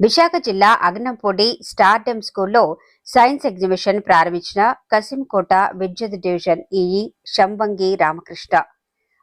విశాఖ జిల్లా అగనంపూడి స్టార్డమ్ స్కూల్లో science exhibition ప్రారంభించిన కసింకోట విద్యుత్ division EE Shambangi Ramakrishna.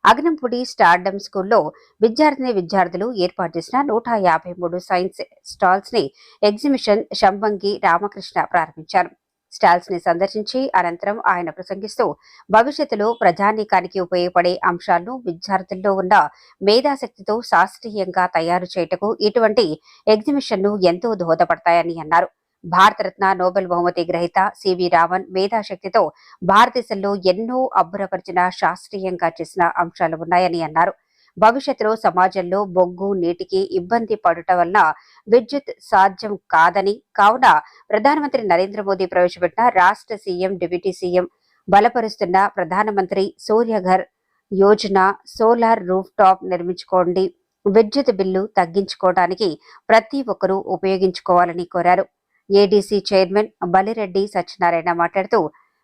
Aganampudi stardom స్కూల్లో విద్యార్థిని విద్యార్థులు ఏర్పాటు చేసిన నూట యాభై మూడు సైన్స్ స్టాల్స్ని ఎగ్జిబిషన్ శంబంగి రామకృష్ణ ప్రారంభించారు. స్టాల్స్ని సందర్శించి అనంతరం ఆయన ప్రసంగిస్తూ భవిష్యత్తులో ప్రజానీకానికి ఉపయోగపడే అంశాలను విద్యార్థుల్లో ఉన్న మేధాశక్తితో శాస్త్రీయంగా తయారు చేయుటకు ఇటువంటి ఎగ్జిబిషన్లు ఎంతో దోహదపడతాయని అన్నారు. భారతరత్న నోబెల్ బహుమతి గ్రహీత సివి రామన్ మేధాశక్తితో భారతదేశంలో ఎన్నో అబ్బురపరిచిన శాస్త్రీయంగా చేసిన అంశాలు ఉన్నాయని అన్నారు. భవిష్యత్తులో సమాజంలో బొగ్గు నీటికి ఇబ్బంది పడుట వలన విద్యుత్ సాధ్యం కాదని కావున ప్రధానమంత్రి నరేంద్ర మోదీ ప్రవేశపెట్టిన రాష్ట్ర CM deputy CM బలపరుస్తున్న Pradhanamantri Suryaghar Yojana solar roof top నిర్మించుకోండి విద్యుత్ బిల్లు తగ్గించుకోవడానికి ప్రతి ఒక్కరూ ఉపయోగించుకోవాలని కోరారు. ఏడీసీ చైర్మన్ బలిరెడ్డి సత్యనారాయణ మాట్లాడుతూ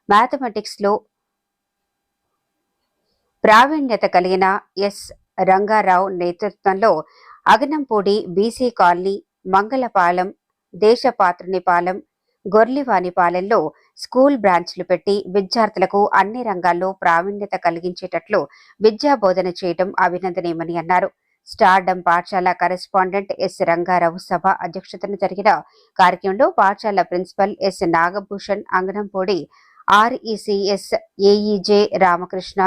మ్యాథమెటిక్స్లో ప్రావీణ్యత కలిగిన ఎస్ రంగారావు నేతృత్వంలో అగనంపూడి బీసీ కాలనీ మంగళపాలెం దేశపాత్రునిపాలెం గొర్లివానిపాలెంలో స్కూల్ బ్రాంచ్లు పెట్టి విద్యార్థులకు అన్ని రంగాల్లో ప్రావీణ్యత కలిగించేటట్లు విద్యా బోధన చేయడం అభినందనీయమని అన్నారు. స్టార్డమ్ పాఠశాల కరెస్పాండెంట్ ఎస్. రంగారావు సభ అధ్యక్షతన జరిగిన కార్యక్రమంలో పాఠశాల principal S. Nagabhushan Anganampudi RECS AE J Ramakrishna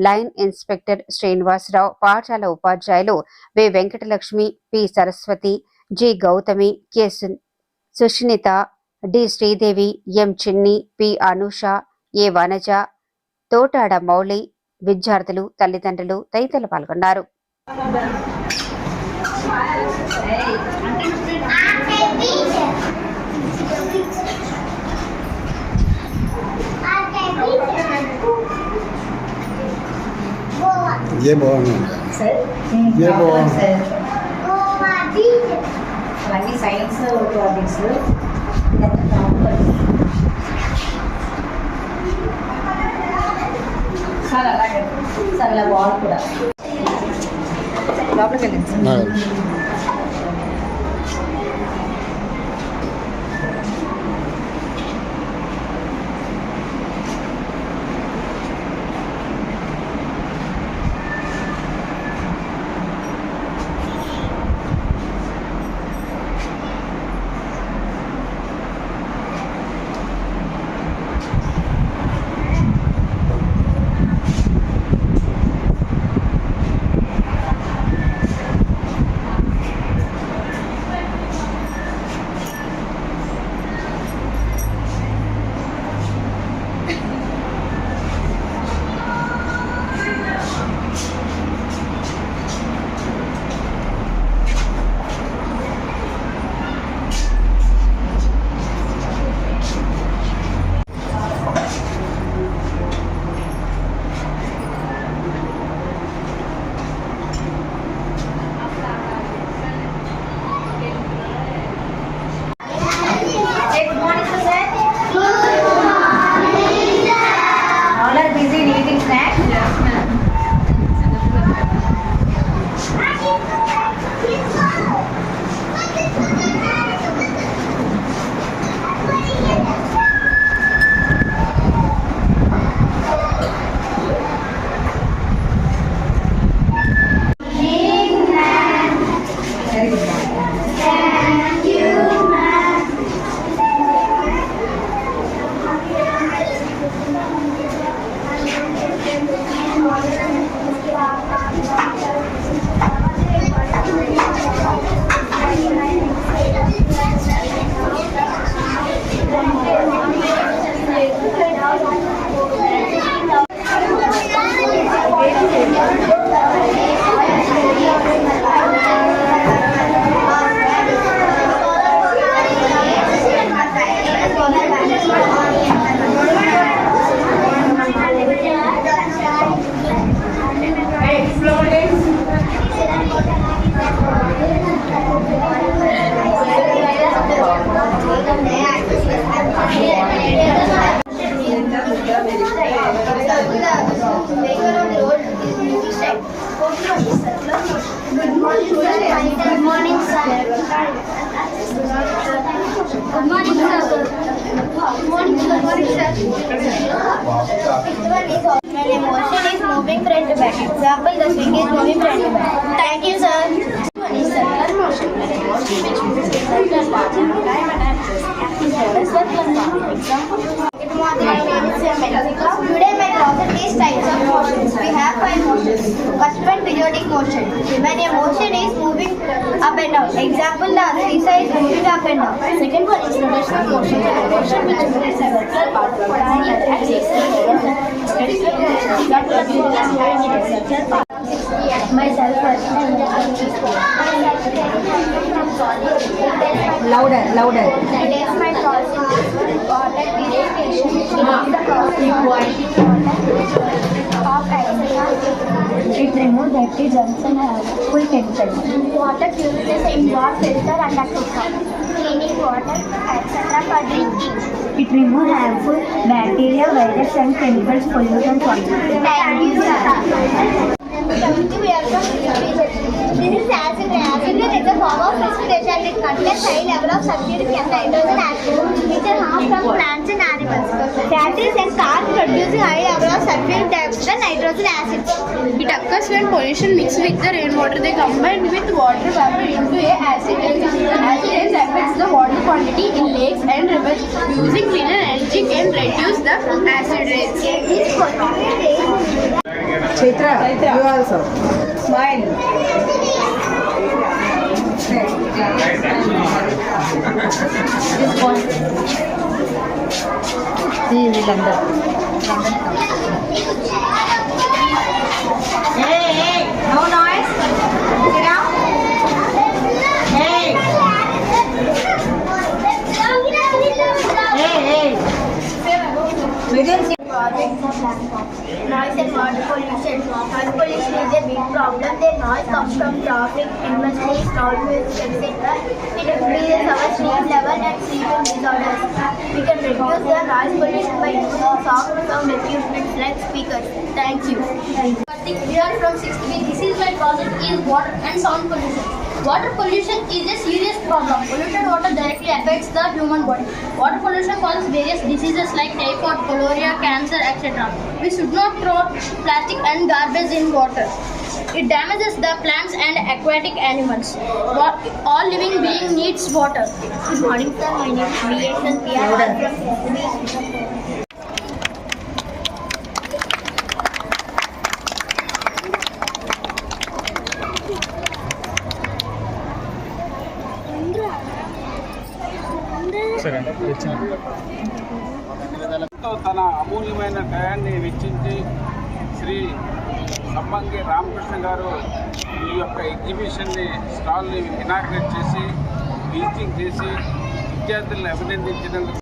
line inspector Srinivasarao పాఠశాల ఉపాధ్యాయులు V. Venkatalakshmi P. Saraswathi G. Gautami K. సు- Sushnitha D. Sridevi M. Chinni P. Anusha A. Vanaja Thotada Mouli విద్యార్థులు తల్లిదండ్రులు తదితరులు పాల్గొన్నారు. ఏ భవనం ఏ భవనం అవన్నీ సైన్స్ సార్ అలాగే సార్ బాగుంది కూడా. లోపలికి వెళ్ళింది A circular path. Example. Mexico. Today my topic is types of motions. We have five motions. First one, periodic motion. When a motion is moving up and down. Example, the seesaw is moving up and down. Second one is rotational motion. Motion which moves moving in a circular. Myself. Louder, louder. That is my purification. It It removes every junction and full tension. Water uses indoor filter and a cooker, cleaning water, etc. for drinking. It removes harmful bacteria, virus and chemicals pollution from Thank you, sir. Thank you, we are from This is rain is a precipitation. It contains high level of sulfuric and nitrogen acid, which are harmful from plants and animals. Factories and cars producing high level of sulfuric dioxide and nitrogen acid. It occurs when pollution mixes with the rainwater. They combine with water vapor into a acid. Acid affects the water quantity in lakes and rivers. Using cleaner energy can reduce the acid rains. This polluted rain Đi đi làm được. Hey, hey, no noise. Get out. Hey. Hey, hey. We didn't see Noise and water pollution. Noise pollution is a big problem. The noise comes from traffic, industries, loud music, etc. It increases our sleep level and sleeping disorders. We can reduce the noise pollution by using soft sound equipment like speakers. Thank you. We are from 6th B. This is my project is water and sound pollution. Water pollution is a serious problem. Polluted water directly affects the human body. Water pollution causes various diseases like typhoid, cholera, cancer, etc. We should not throw plastic and garbage in water. It damages the plants and aquatic animals. All living being needs water. Good morning, sir. My name is We are from తన అమూల్యమైన టయాన్ని వెచ్చించి శ్రీ సంబంగి రామకృష్ణ గారు ఈ యొక్క ఎగ్జిబిషన్ని స్టాల్ని inaugurate చేసి visiting చేసి విద్యార్థులను అభినందించినందుకు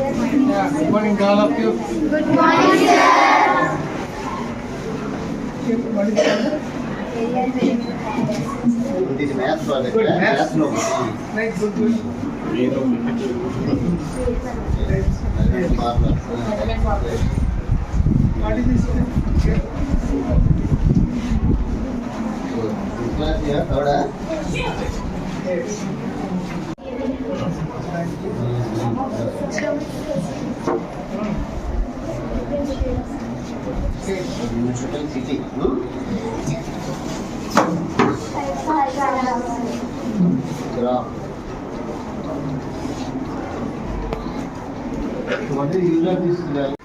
Good morning to all you. Good morning, sir. morning. it? It is math project. Good math. math no. Right, good, good. What is this? Class here, third. Yes. Thank you. ఇవన్నీ user తీసుకున్నారు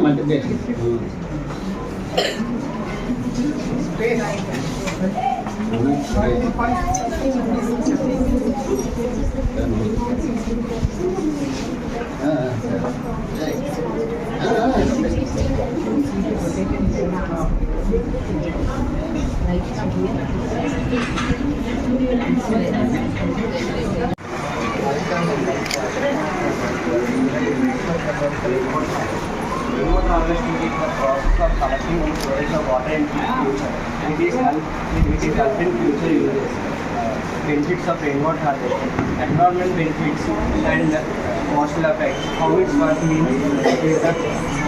Multiplication. Hmm. Ah, right. Ah, ah. Remote harvesting is the It is help, it help in future users. Uh, benefits of rainwater harvesting, environment benefits and social effects. How it works means is that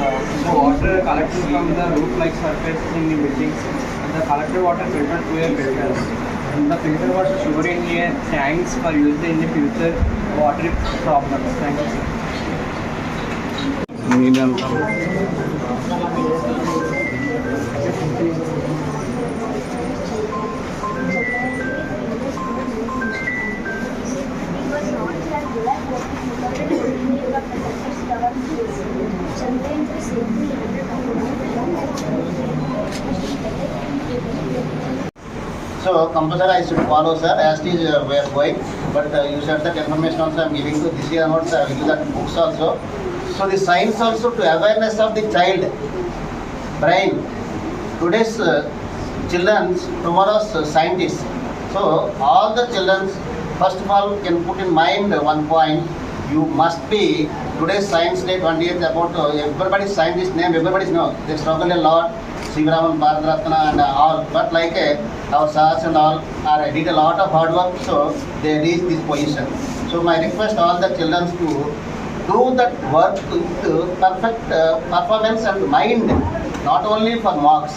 uh, water collected from the roof-like surface in the buildings, the collected water filtered through a filters. And the filter water stored in a tanks for use in the future water problems. Thank you. sir. So compulsory I should follow sir, as it is uh, we are going, but uh, you said that information also I am giving to this year onwards, I will give that books also. So the science also to awareness of the child brain. Today's uh, children's, tomorrow's uh, scientists. So all the children's, first of all, can put in mind one point, you must be, today's science day 20th about uh, everybody's scientist name, everybody's know, they struggle a lot, Sivaraman, Bharat Ratna and all, but like uh, our SARS and all are did a lot of hard work, so they reached this position. So my request all the children to do that work with perfect uh, performance and mind, not only for marks.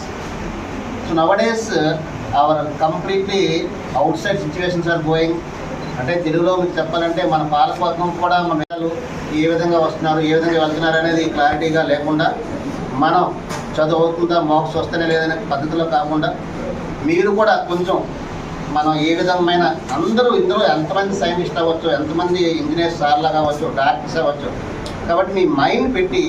So nowadays uh, our completely outside situations are going అంటే తెలుగులో మీకు చెప్పాలంటే మన పాలకవర్గం కూడా మన పిల్లలు ఏ విధంగా వస్తున్నారు ఏ విధంగా వెళ్తున్నారు అనేది క్లారిటీగా లేకుండా మనం చదువు అవుతుందా మార్క్స్ వస్తేనే లేదనే పద్ధతిలో కాకుండా మీరు కూడా కొంచెం మనం ఏ విధమైన అందరూ ఇందులో ఎంతమంది సైంటిస్ట్ అవ్వచ్చు ఎంతమంది ఇంజనీర్ సార్లు కావచ్చు డాక్టర్స్ అవ్వచ్చు కాబట్టి మీ మైండ్ పెట్టి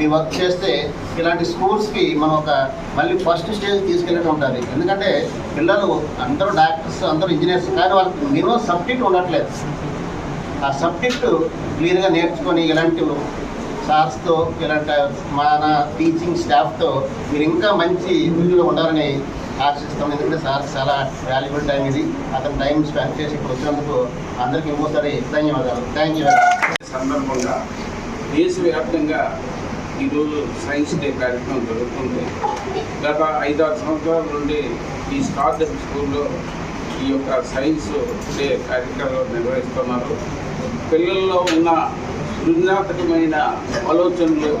మీ వర్క్ చేస్తే ఇలాంటి స్కూల్స్కి మనం ఒక మళ్ళీ ఫస్ట్ స్టేజ్ తీసుకెళ్ళడం ఉంటుంది ఎందుకంటే పిల్లలు అందరూ డాక్టర్స్ అందరూ ఇంజనీర్స్ కానీ వాళ్ళకి మినిమం సబ్జెక్ట్ ఉండట్లేదు. ఆ సబ్జెక్టు క్లియర్గా నేర్చుకొని ఇలాంటి సార్స్తో ఇలాంటి మన టీచింగ్ స్టాఫ్తో మీరు ఇంకా మంచి వృద్ధిలో ఉండాలని ఆశిస్తాం ఎందుకంటే సార్ చాలా వాల్యుబుల్ టైం ఇది. అతని టైం స్పెండ్ చేసి ఇక్కడ వచ్చినందుకు అందరికీ ఇంకోసారి ధన్యవాదాలు. థ్యాంక్ యూ సందర్భంగా దేశవ్యాప్తంగా ఈరోజు సైన్స్ డే కార్యక్రమం జరుగుతుంది. గత ఐదారు సంవత్సరాల నుండి ఈ స్టార్టప్ స్కూల్లో ఈ యొక్క సైన్స్ డే కార్యక్రమం నిర్వహిస్తున్నారు. పిల్లల్లో ఉన్న సృజనాత్మకమైన ఆలోచనలు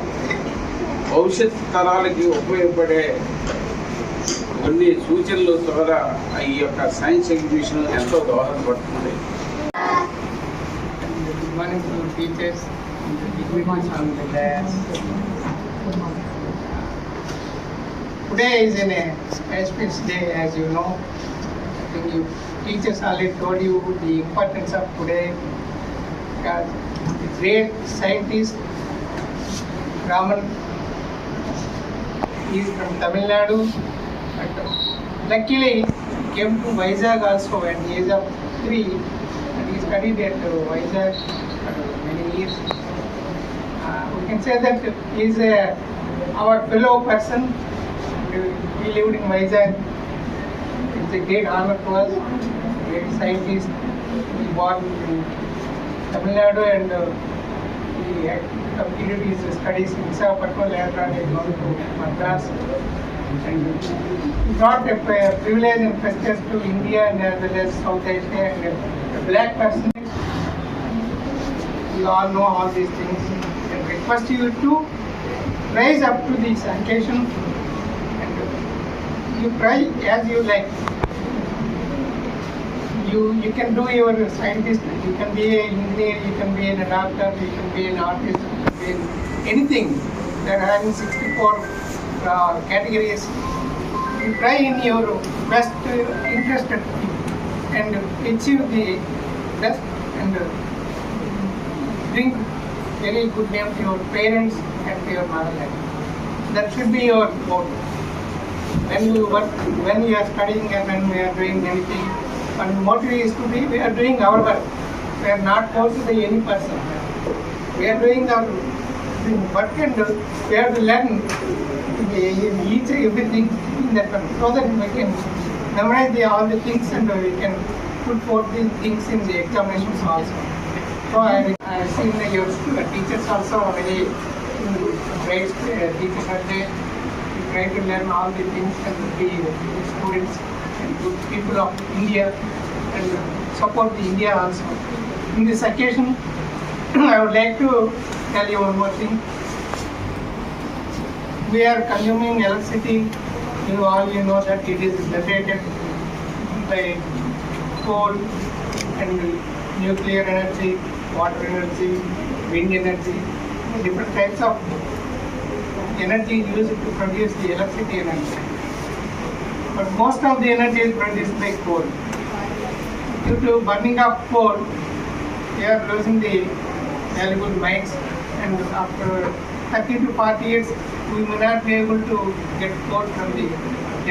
భవిష్యత్ తరాలకి ఉపయోగపడే కొన్ని సూచనలు ద్వారా ఈ యొక్క సైన్స్ ఎగ్జిబిషన్ ఎంతో దోహదపడుతుంది. Good morning teachers Today is an Space Day, as you know. I think you teachers already told you the importance of today. Because the great scientist Raman is from Tamil Nadu. But luckily, he came to Vizag also at the age of three. And he studied at Vizag for many years. Uh, we can say that he is uh, our fellow person. We lived in Vizag. It's a great honor to us, great scientist. He born in Tamil Nadu and uh, he had completed his studies in Visakhapatnam, later on he gone to Madras. And he brought a pri- privilege and prestige to India and as well as South Asia and a black person. You all know all these things and request you to rise up to this occasion you try as you like. You you can do your scientist, you can be an engineer, you can be a doctor, you can be an artist, you can be an anything. There are having 64 uh, categories. You try in your best uh, and achieve the best and uh, bring very good name to your parents and to your motherland. That should be your goal. When you work, when you are studying and when we are doing anything, and motive is to be, we are doing our work. We are not forced by any person. We are doing our work and we have to learn each everything in that one so that we can memorize the, all the things and we can put forth the things in the examinations also. So I, have seen your teachers also very mm, great uh, teachers are there. Try to learn all the things and be uh, good students and good people of India and support the India also. In this occasion, I would like to tell you one more thing. We are consuming electricity, you all you know that it is generated by coal and nuclear energy, water energy, wind energy, different types of energy used to produce the electricity energy. But most of the energy is produced by coal. Due to burning of coal, we are losing the valuable mines and after 30 to 40 years, we may not be able to get coal from the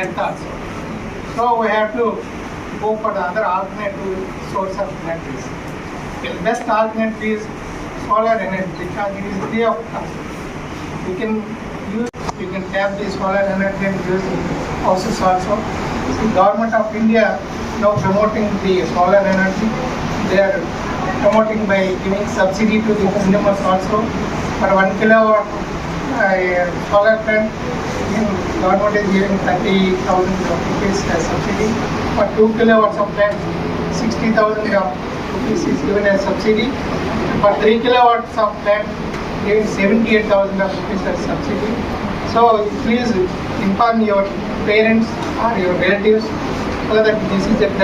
earth also. So we have to go for the other alternative source of energies. The best alternative is solar energy because it is free of cost. Can we can tap the solar energy use houses also. The government of India now promoting the solar energy. They are promoting by giving subsidy to the consumers also. For one kilowatt uh, solar plant, government is giving thirty thousand rupees as subsidy. For two kilowatts of plant, sixty thousand rupees is given as subsidy. For three kilowatts of plant, giving seventy-eight thousand rupees as subsidy. So please inform your parents or your relatives so that this is best